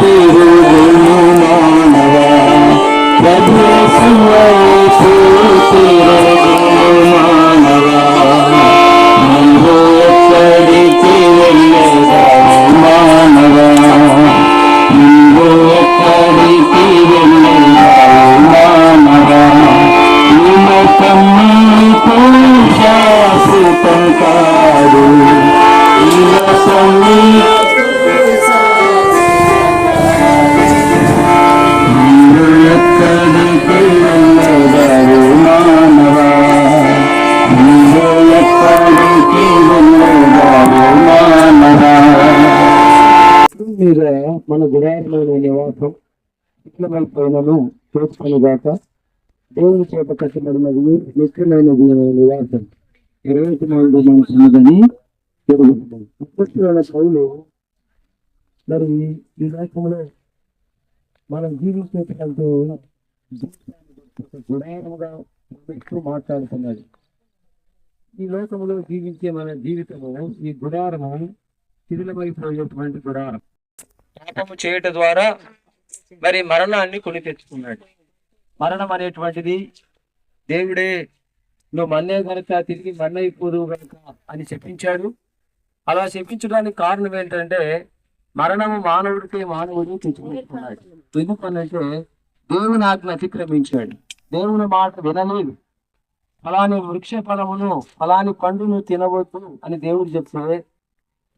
ತಿರುಗುನು ಮಾನವ ಪ್ರಭು ಸುವ ఉపవాసం నివాసం ఇట్లమైపోయినను చేసుకునిగాక దేవుని చేత కట్టబడినది నిత్యమైనది అనే నివాసం ఇరవై నాలుగు మనసున్నదని జరుగుతుంది అప్పట్లో పౌలు మరి ఈ లోకంలో మనం జీవించేటంటూ గుడారముగా ఎక్కువ మాట్లాడుతున్నాడు. ఈ లోకంలో జీవించే మన జీవితము ఈ గుడారము శిథిలమైపోయేటువంటి గుడారం. పాపము చేయట ద్వారా మరి మరణాన్ని కొని తెచ్చుకున్నాడు. మరణం అనేటువంటిది దేవుడే నువ్వు మన్నే కనుక తిరిగి మన్నైపోదు కనుక అని చెప్పించాడు. అలా చెప్పించడానికి కారణం ఏంటంటే మరణము మానవుడికి మానవుడు తెచ్చుకుంటున్నాడు ఎందుకనంటే దేవుని ఆజ్ఞ అతిక్రమించాడు. దేవుని మాట వినలేదు. ఫలాని వృక్ష ఫలమును ఫలాని పండును తినవద్దు అని దేవుడు చెప్తే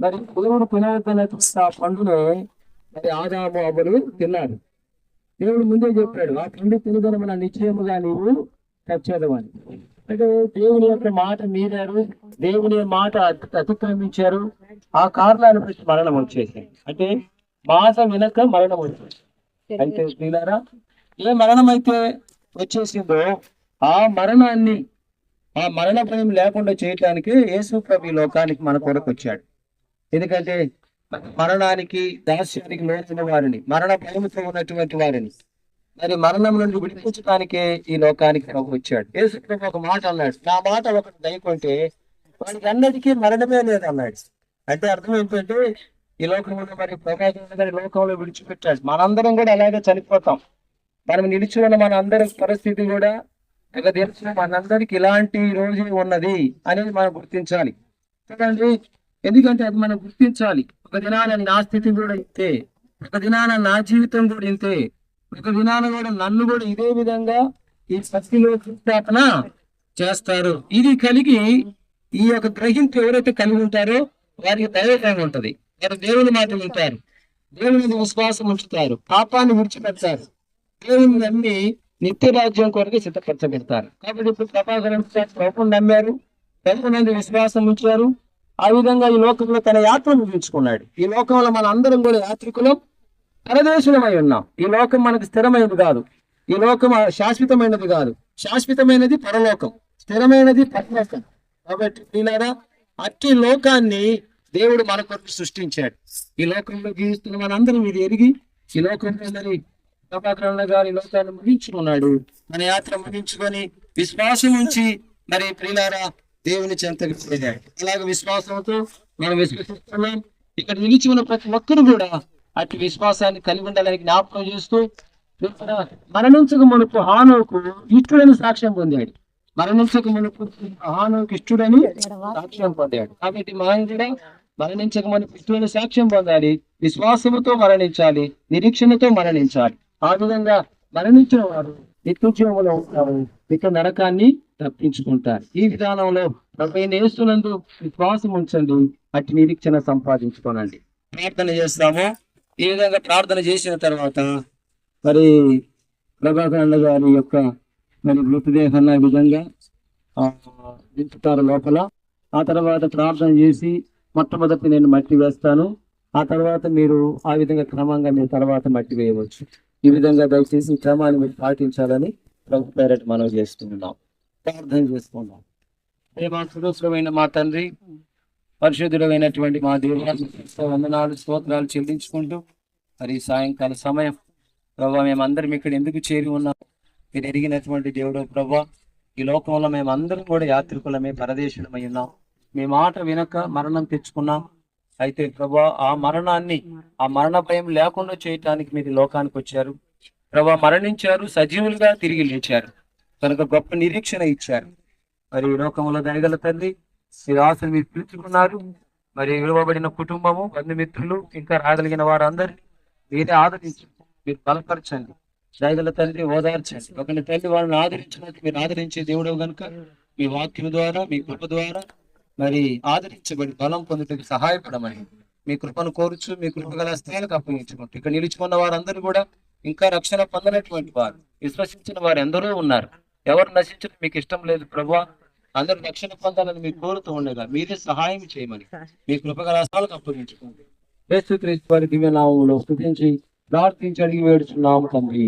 మరి దేవుడు తినవద్దనే ఆ పండును అది ఆదాము అవ్వలు తిన్నారు. దేవుడు ముందే చెప్పాడు ఆ పండు తినదని మన నిశ్చయముగా నీవు తచ్చేదవని. అంటే దేవుని యొక్క మాట మీరారు దేవుని మాట అతిక్రమించారు. ఆ కారణాన్ని బట్టి మరణం వచ్చేసింది. అంటే మాట వెనక మరణం వచ్చేసింది. అయితే మీనారా ఏ మరణం అయితే వచ్చేసిందో ఆ మరణాన్ని ఆ మరణ భయం లేకుండా చేయటానికి యేసు ప్రభు లోకానికి మన కొరకు వచ్చాడు. ఎందుకంటే మరణానికి దాస్యానికి లోచిన వారిని మరణ భయంతో ఉన్నటువంటి వారిని. మరి మరణం నుండి విడిపించడానికే ఈ లోకానికి ప్రభు వచ్చాడు. యేసు ఒక మాట అన్నాడు. నా మాట ఒకటి దయకుంటే వాడికి అన్నిటికీ మరణమే లేదు అన్నాడు. అంటే అర్థం ఏంటంటే ఈ లోకంలో మరి ప్రకాశం లోకంలో విడిచిపెట్టాడు. మనందరం కూడా అలాగే చనిపోతాం. మనం నిలిచి ఉన్న మన అందరి పరిస్థితి కూడా ఇక తెలుసు మనందరికి ఇలాంటి రోజు ఉన్నది అనేది మనం గుర్తించాలి. చూడండి ఎందుకంటే అది మనం గుర్తించాలి. ఒక దినాన నా స్థితి కూడా ఇంతే. ఒక దినాన నా జీవితం కూడా ఇంతే. ఒక దినాన కూడా నన్ను కూడా ఇదే విధంగా ఈ శక్తిలో స్థాపన చేస్తారు. ఇది కలిగి ఈ యొక్క గ్రహింపు ఎవరైతే కలిగి ఉంటారో వారికి దైవకంగా ఉంటది. వారు దేవుని మాట వింటారు. దేవుని మీద విశ్వాసం ఉంచుతారు. పాపాన్ని విడిచిపెడతారు. దేవుని నమ్మి నిత్య రాజ్యం కొరకు సిద్ధపరచబెడతారు. కాబట్టి ఇప్పుడు ప్రభాకరం ప్రభుని నమ్మారు. ప్రభునందు విశ్వాసం ఉంచారు? ఆ విధంగా ఈ లోకంలో తన యాత్రను ముగించుకున్నాడు. ఈ లోకంలో మన అందరం కూడా యాత్రికులం పరదేశులమై ఉన్నాం. ఈ లోకం మనకు స్థిరమైనది కాదు. ఈ లోకం శాశ్వతమైనది కాదు. శాశ్వతమైనది పరలోకం స్థిరమైనది పరలోకం. కాబట్టి దీనిలారా అట్టి లోకాన్ని దేవుడు మన కొరకు సృష్టించాడు. ఈ లోకంలో జీవిస్తున్న మనందరం ఇది ఎరిగి ఈ లోకంలో మరి గారి లోకాన్ని ముగించుకున్నాడు. మన యాత్ర ముగించుకొని విశ్వాసం ఉంచి మరి ప్రియులారా దేవుని చెంతకు చేరాడు అలాగే విశ్వాసంతో మనం విశ్వసిస్తున్నాం? ఇక్కడ నిలిచి ఉన్న ప్రతి ఒక్కరు కూడా అటు విశ్వాసాన్ని కలిగి ఉండాలని జ్ఞాపకం చేస్తూ ఇక్కడ మరణించక మనకు హానోకు ఇష్టడని సాక్ష్యం పొందాడు. మరణించక మనకు హానోకు ఇష్టడని సాక్ష్యం పొందాడు. కాబట్టి మనం కూడా మరణించక మనకు ఇష్టమైన సాక్ష్యం పొందాలి. విశ్వాసముతో మరణించాలి. నిరీక్షణతో మరణించాలి. ఆ విధంగా మరణించిన వారు నిత్య ఉంటారు. ఇక నరకాన్ని తప్పించుకుంటారు. ఈ విధానంలో ప్రభుత్వ నేస్తున్నందు విశ్వాసం ఉంచండి. అటు నిరీక్షణ సంపాదించుకోనండి. ప్రార్థన చేస్తాము. ఈ విధంగా ప్రార్థన చేసిన తర్వాత మరి ప్రభాకరణ గారి యొక్క మరి మృతదేహాన్ని ఆ విధంగా దించుతారు లోపల. ఆ తర్వాత ప్రార్థన చేసి మొట్టమొదటి నేను మట్టి వేస్తాను. ఆ తర్వాత మీరు ఆ విధంగా క్రమంగా మీరు తర్వాత మట్టి వేయవచ్చు. ఈ విధంగా దయచేసి క్రమాన్ని మీరు పాటించాలని ప్రభు పేరట్ మనం చేస్తున్నాం. ప్రార్థన చేసుకుందాం. దేవా మా తండ్రి పరిశుద్ధుడమైనటువంటి మా దేవుడు వందనాలు స్తోత్రాలు చెల్లించుకుంటూ మరి సాయంకాల సమయం ప్రభా మేమందరం ఇక్కడ ఎందుకు చేరి ఉన్నాం? మీరు ఎరిగినటువంటి దేవుడు ప్రభా ఈ లోకంలో మేమందరం కూడా యాత్రికులమే పరదేశులమై ఉన్నాం. మీ మాట వినక మరణం తెచ్చుకున్నాం. అయితే ప్రభా ఆ మరణాన్ని ఆ మరణ భయం లేకుండా చేయటానికి మీరు లోకానికి వచ్చారు. ప్రభా మరణించారు సజీవులుగా తిరిగి లేచారు. కనుక గొప్ప నిరీక్షణ ఇచ్చారు. మరి ఈ లోకంలో దయగల తల్లి శ్రీవాసులు మీరు పిలుచుకున్నారు మరి విలువబడిన కుటుంబము బంధుమిత్రులు ఇంకా రాగలిగిన వారందరినీ మీరే ఆదరించి మీరు బలపరచండి. దయగల తండ్రి ఓదార్చండి. ఒకరి తల్లి వాళ్ళని ఆదరించినట్టు మీరు ఆదరించే దేవుడు కనుక మీ వాక్యం ద్వారా మీ కృప ద్వారా మరి ఆదరించబడి బలం పొందుటకు సహాయపడమని మీ కృపను కోరుచు మీ కృప గల స్థాయిలకు అప్పగించుకుంటూ ఇక్కడ నిలుచుకున్న వారందరూ కూడా ఇంకా రక్షణ పొందనటువంటి వారు విశ్వసించిన వారు ఎందరో ఉన్నారు. ఎవరు నశించడం మీకు ఇష్టం లేదు ప్రభా. అందరూ రక్షణ పొందాలని మీరు కోరుతూ ఉండగా మీరే సహాయం చేయమని మీ కృపగల అప్పగించుకోండి. యేసుక్రీస్తు వారి దివ్యనామంలో స్థుతించి ప్రార్థించి అడిగి వేడుచున్నాము తండ్రి.